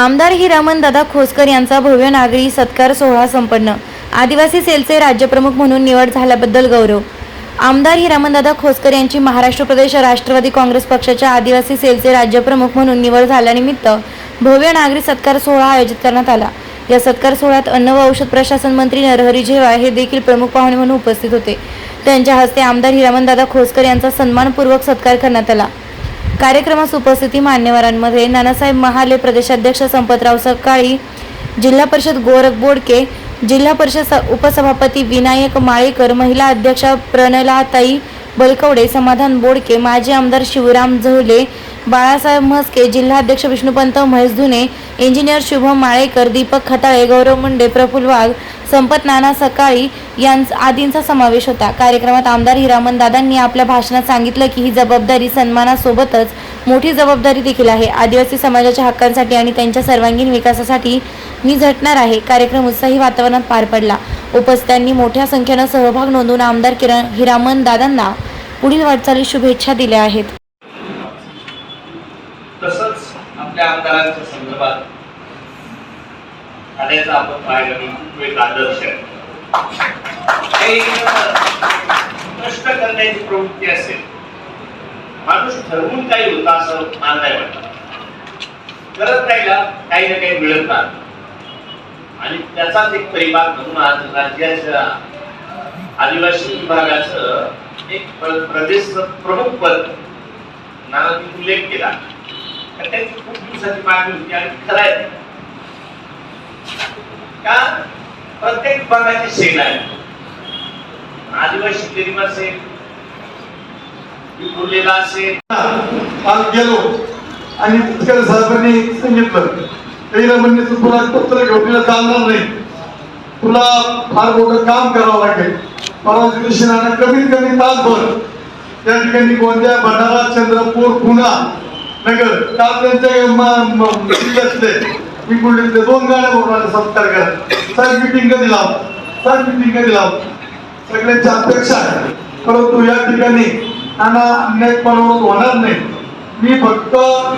आमदार हिरामन दादा खोसकर यांचा भव्य नागरी सत्कार सोहळा संपन्न. आदिवासी सेलचे राज्यप्रमुख म्हणून निवड झाल्याबद्दल गौरव. आमदार हिरामनदादा खोसकर यांची महाराष्ट्र प्रदेश राष्ट्रवादी काँग्रेस पक्षाच्या आदिवासी सेलचे राज्यप्रमुख म्हणून निवड झाल्यानिमित्त भव्य नागरी सत्कार सोहळा आयोजित करण्यात आला. या सत्कार सोहळ्यात अन्न व औषध प्रशासन मंत्री नरहरी झेवा हे देखील प्रमुख पाहुणे म्हणून उपस्थित होते. त्यांच्या हस्ते आमदार हिरामनदादा खोसकर यांचा सन्मानपूर्वक सत्कार करण्यात आला. कार्यक्रमास उपस्थिती मान्यवरांमध्ये नानासाहेब महाले प्रदेशाध्यक्ष संपतराव सकाळी जिल्हा परिषद गोरख बोडके जिल्हा परिषद उपसभापती विनायक माळेकर महिला अध्यक्षा प्रणलाताई बलकवडे समाधान बोडके माजी आमदार शिवराम झवले बाळासाहेब म्हस्के जिल्हाध्यक्ष विष्णुपंत महेश धुने इंजिनियर शुभम माळेकर दीपक खताळे गौरव मुंडे प्रफुल्ल वाघ संपत नाना सकाळी यांचा आदींचा समावेश होता. कार्यक्रमात आमदार हिरामन दादांनी आपल्या भाषणात सांगितलं की ही जबाबदारी सन्मानासोबतच मोठी जबाबदारी देखील आहे. आदिवासी समाजाच्या हक्कांसाठी आणि त्यांच्या सर्वांगीण विकासासाठी मी झटणार आहे. कार्यक्रम उत्साही वातावरणात पार पडला. उपस्थितांनी मोठ्या संख्येनं सहभाग नोंदवून आमदार किरण हिरामन दादांना पुढील वाटचाली शुभेच्छा दिल्या आहेत. तसंच आपल्या आमदारांच्या संदर्भात आल्याचा आपण पाहिलं की एक आदर्श आहे कष्ट करण्याची प्रवृत्ती असेल. माणूस ठरवून काही होता असं मला नाही वाटत. करत राहिला काही ना काही मिळत नाही आणि त्याचाच एक परिभाग म्हणून आज राज्याच्या आदिवासी विभागाचं एक प्रदेश प्रमुख पद नानांनी उल्लेख केला. तर त्याची खूप दिवसाची मागणी होती आणि खरं आहे. का? प्रत्येक विभागाची सेल आहे. आदिवासी गरीब असेल विखुरलेला असेल. आज गेलो आणि पुष्कर साहेबांनी सांगितलं पहिलं म्हणजे तू तुला पत्र घेऊन चालणार नाही. तुला फार मोठं काम करावं लागेल. परवा दिवशी नाना कमीत कमी तासभर त्या ठिकाणी कोणत्या भंडारा चंद्रपूर पुणा नगर काल त्यांच्या म- म- मी दोन गाड्या बोलवायला सत्कार करा. सर मिटिंग कधी लाव? सर मिटिंग कधी लाव? सगळ्यांची अपेक्षा आहे. परंतु या ठिकाणी त्यांना अन्यायपणा होणार नाही. मी फक्त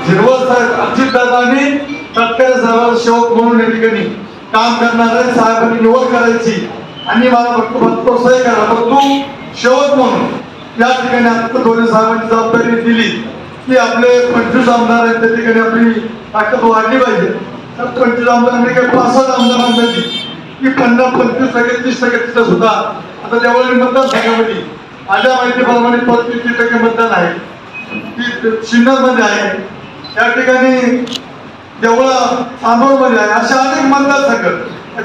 झिरवळ साहेब आणि तटकरे साहेबांना शेवक म्हणून या ठिकाणी काम करणार आहे साहेबांनी निवड करायची. आणि मला फक्त फक्त प्रोत्साहित करा. परंतु तू शेवट म्हणून या ठिकाणी आता दोन्ही साहेबांनी जबाबदारी दिली. की आपले पंचवीस आमदार आहेत त्या ठिकाणी आपली ताकद वाढली पाहिजे. तर पंचवीस आमदारांनी काही पासष्ट आमदारांना दिली की पन्नास पंचवीस टक्के तीस टक्के तिथं सुद्धा. आता त्यावेळी मतदान संघामध्ये माझ्या माहितीप्रमाणे पंचवीस टक्के मतदान आहे. ती सिन्नरमध्ये आहे. त्या ठिकाणी देवळा चांदोड आहे अशा अनेक मतदारसंघ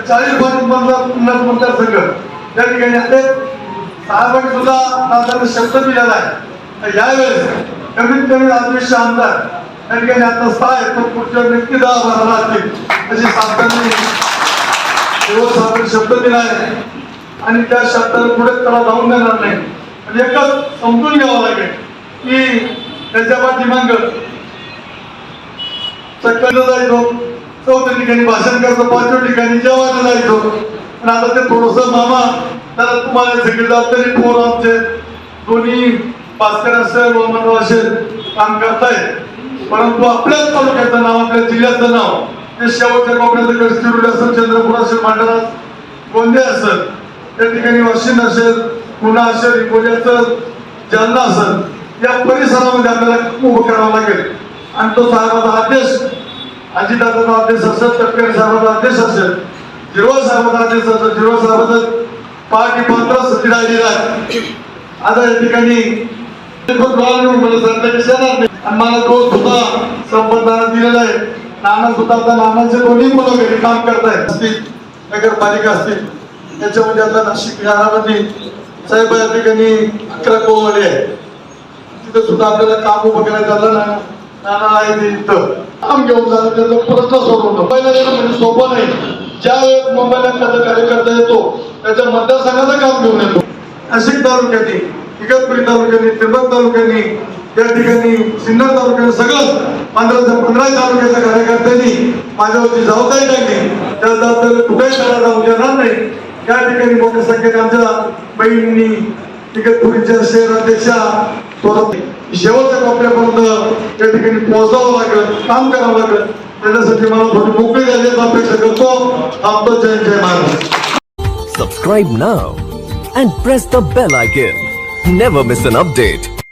चाळीस बावीस मतदार पन्नास मतदारसंघ त्या ठिकाणी आहेत. साहेबांनी सुद्धा दादांना शब्द दिलेला आहे. यावेळेस कमीत कमी अध्यक्ष आमदार कारण की आता सहा आहेत पण पुढच्या नक्की दहा बारा राहतील अशी साहेबांनी शब्द दिला आहे आणि त्या शब्दाला पुढे त्याला जाऊन देणार नाही आणि एकच समजून घ्यावं लागेल की त्याच्या पाठीमाग सकाळला जायचो चौथ्या ठिकाणी भाषण करतो पाचव्या ठिकाणी जेवायला जायचो. पण आता ते थोडस मामा त्याला तुम्हाला सगळे जबाबदारी पोर आमचे. दोन्ही भास्कर असेल मोहम्मद असेल काम करतायत. परंतु आपल्याच तालुक्याचं नाव आपल्या जिल्ह्याचं नाव ते शेवटच्या कोकणाचं गडचिरोली असेल चंद्रपूर असेल मांडरा गोंदिया असेल त्या ठिकाणी वाशिम असेल पुन्हा असेल हिंगोली असेल जालना असेल या परिसरामध्ये आपल्याला उभं करावं लागेल. आणि तो साहेबाचा आदेश अजितदादाचा आदेश असेल तटकरी साहेबाचा आदेश असेल जिरवा साहेबाचा आदेश असेल जिरवा साहेबाचा पाठी पात्र स्थिती आता या ठिकाणी मला सांगता येणार नाही. आणि मला तो सुद्धा संपदाना दिलेला आहे. नाना सुद्धा आता नानांचे दोन्ही मुलं घरी काम करतायत. असतील नगरपालिका असतील त्याच्यामध्ये आता नाशिक शहरामध्ये साहेब या ठिकाणी अकरा कोवळे आहे. तिथं सुद्धा आपल्याला काम उभं करायचं झालं ना नाना आहे ते इथं. काम घेऊन जाणं त्याचा प्रश्न सोडवतो पहिला येणं म्हणजे सोपं नाही. ज्या वेळेस मुंबईला एखादा कार्यकर्ता येतो त्याच्या मतदारसंघाचं काम घेऊन येतो. नाशिक तालुक्याने इगतपुरी तालुक्याने त्रिबक तालुक्याने या ठिकाणी सिन्नर तालुक्याने सगळं पंधरा पंधरा तालुक्याच्या कार्यकर्त्यांनी माझ्यावरची जबाबदारी टाकली. त्या जबाबदारी कुठेही त्याला जाऊ देणार नाही. या ठिकाणी मोठ्या संख्येने आमच्या बहिणींनी इगतपुरीच्या शहर अध्यक्षा थोरात शेवटच्या कोपऱ्यापर्यंत त्या ठिकाणी पोहोचावं लागलं काम करावं लागलं. त्याच्यासाठी मला थोडी मोकळी द्यायची अपेक्षा करतो. आपलं जय जय महाराज. सबस्क्राईब नाव and press the bell icon. Never miss an update.